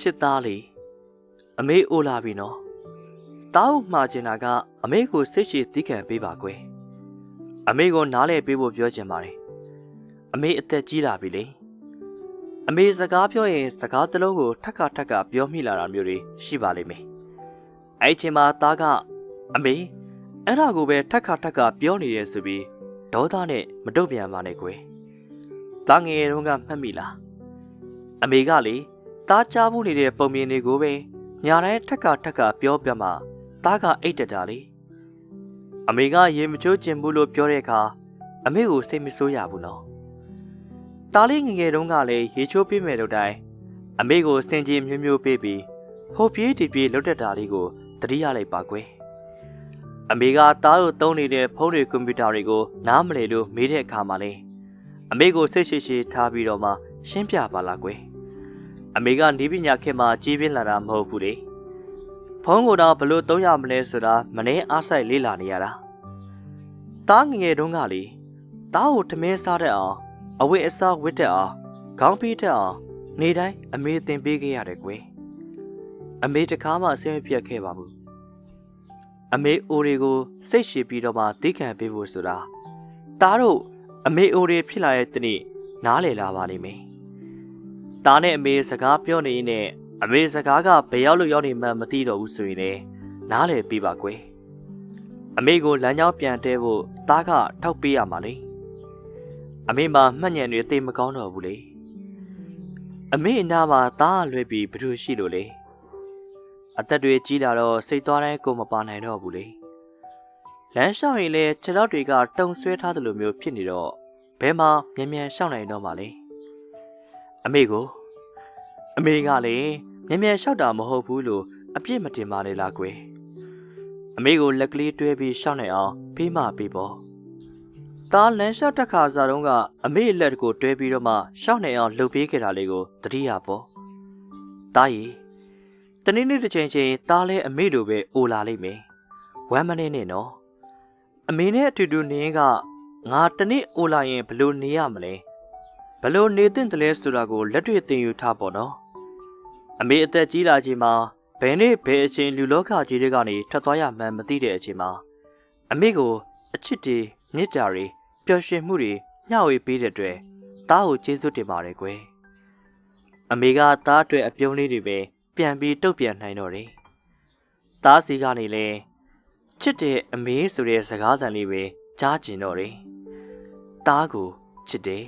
ချစ်သားလေးအမေအိုလာပြီနော်တားကိုမှားချင်တာကအမေကိုစိတ်ရှိသီးခံပေးပါကွယ်အမေကိုနားလဲပေးဖို့ပြောချင်ပါတယ်အမေအသက်ကြီးလာပြီလေအမေစကားပြောရင်စကားတစ်လုံးကိုထက်ခါထက်ခါပြောမိလာတာမျိုးတွေရှိပါလိမ့်မယ်အဲ့ဒီအချိန်မှာတားကအမေအဲ့ဒါကိုပဲထက်ခါထက်ခါပြောနေရဆိုပြီးဒေါသနဲ့မတုတ်ပြန်ပါနဲ့ကွယ်တားငယ်တုန်းကမှတ်မိလားအမေကလေ တားချမှုနေတဲ့ပုံမြင်တွေကိုပဲညာတိုင်းထက်ကထက်ကပြောပြမှတားကအိတ်တက်တာလေအမေကရေမချိုးကျင်ဘူးလို့ပြောတဲ့အခါအမေကိုစိတ်မဆိုးရဘူးနော်တားလေးငယ်ငယ်တုန်းကလည်းရေချိုးပေးမယ်လို့တိုင်းအမေကိုစင်ကြီးမျိုးမျိုးပေးပြီးဟိုပြေးဒီပြေးလှုပ်တက်တာလေးကိုတတိရလိုက်ပါကွယ်အမေကတားတို့သုံးနေတဲ့ဖုန်းတွေကွန်ပျူတာတွေကိုနားမလည်လို့မေးတဲ့အခါမှာလေအမေကိုစိတ်ရှိရှိထားပြီးတော့မှရှင်းပြပါလားကွယ် အမေကနီးပညာခေတ်မှာကြီးပြင်းလာတာမဟုတ်ဘူးလေဖုန်းကိုတော့ဘလို့သုံးရမလဲဆိုတာမနှင်းအားဆိုင်လေးလာနေရတာတားငယ်ငယ်တုန်းကလေတားကိုထမင်းစားတတ်အောင်အဝတ်အစားဝတ်တတ်အောင်ခေါင်းပြီးတတ်အောင်နေတိုင်းအမေသင်ပေးခဲ့ရတယ်ကွယ်အမေတခါမှအဆင်မပြေခဲ့ပါဘူးအမေအိုတွေကိုစိတ်ရှည်ပြီးတော့မှသိခံပေးဖို့ဆိုတာတားတို့အမေအိုတွေဖြစ်လာတဲ့တနေ့နားလည်လာပါလိမ့်မယ်။ ဒါနဲ့အမေစကားပြောနေနဲ့အမေစကားကဘယ်ရောက်လို့ရောက်နေမှန်းမသိတော့ဘူးဆိုရင်လည်းနားလည်ပြပါကွယ်။အမေကိုလမ်းကြောင်းပြန်တဲဖို့သားကထောက်ပေးရမှာလေ။အမေမှာမှတ်ညံတွေသိမကောင်းတော့ဘူးလေ။အမေအနာမှာသားလွဲပြီးဘယ်လိုရှိလို့လဲ။အသက်တွေကြီးလာတော့စိတ်သွားတိုင်းကိုမပါနိုင်တော့ဘူးလေ။လမ်းလျှောက်ရင်လည်းခြေထောက်တွေကတုံဆွဲထားသလိုမျိုးဖြစ်နေတော့ဘယ်မှာမြန်မြန်ရှောက်နိုင်တော့မှလဲ။ အမေကိုအမေကလည်းမြန်မြန်လျှောက်တာမဟုတ်ဘူးလို့အပြစ်မတင်ပါနဲ့လားကွယ်အမေကိုလက်ကလေးတွဲပြီးရှောက်နိုင်အောင်ဖေးမပေးပေါ့တားလန်းလျှောက်တက်ခါစားတုန်းကအမေလက်ကိုတွဲပြီးတော့မှရှောက်နိုင်အောင်လှုပ်ပေးခဲ့တာလေးကိုတတိယပေါ့တားရီတနေ့နေ့တစ်ချိန်ချိန်တားလဲအမေလိုပဲအိုလာလိမ့်မယ်ဝမ်းမနေနဲ့နော်အမေနဲ့အတူတူနေရင်ကငါတနေ့အိုလာရင်ဘယ်လိုနေရမလဲ ဘလို့နေသင့်တယ်လဲဆိုတာကိုလက်တွေ့သင်ယူထားပေါ့နော်အမေအသက်ကြီးလာချိန်မှာဘယ်နေ့ဘယ်အချိန်လူလောကကြီးတွေကနေထွက်သွားရမှန်းမသိတဲ့အချိန်မှာအမေကိုအချစ်တွေမြစ်တာတွေပျော်ရွှင်မှုတွေမျှဝေပေးတဲ့အတွက်တားကိုကျေးဇူးတင်ပါတယ်ကွယ်အမေကတားအတွက်အပြုံးလေးတွေပဲပြန်ပြီးတုတ်ပြန်နိုင်တော့တယ်တားစီကနေလဲချစ်တဲ့အမေဆိုတဲ့စကားသံလေးပဲကြားကျင်တော့တယ်တားကိုချစ်တယ်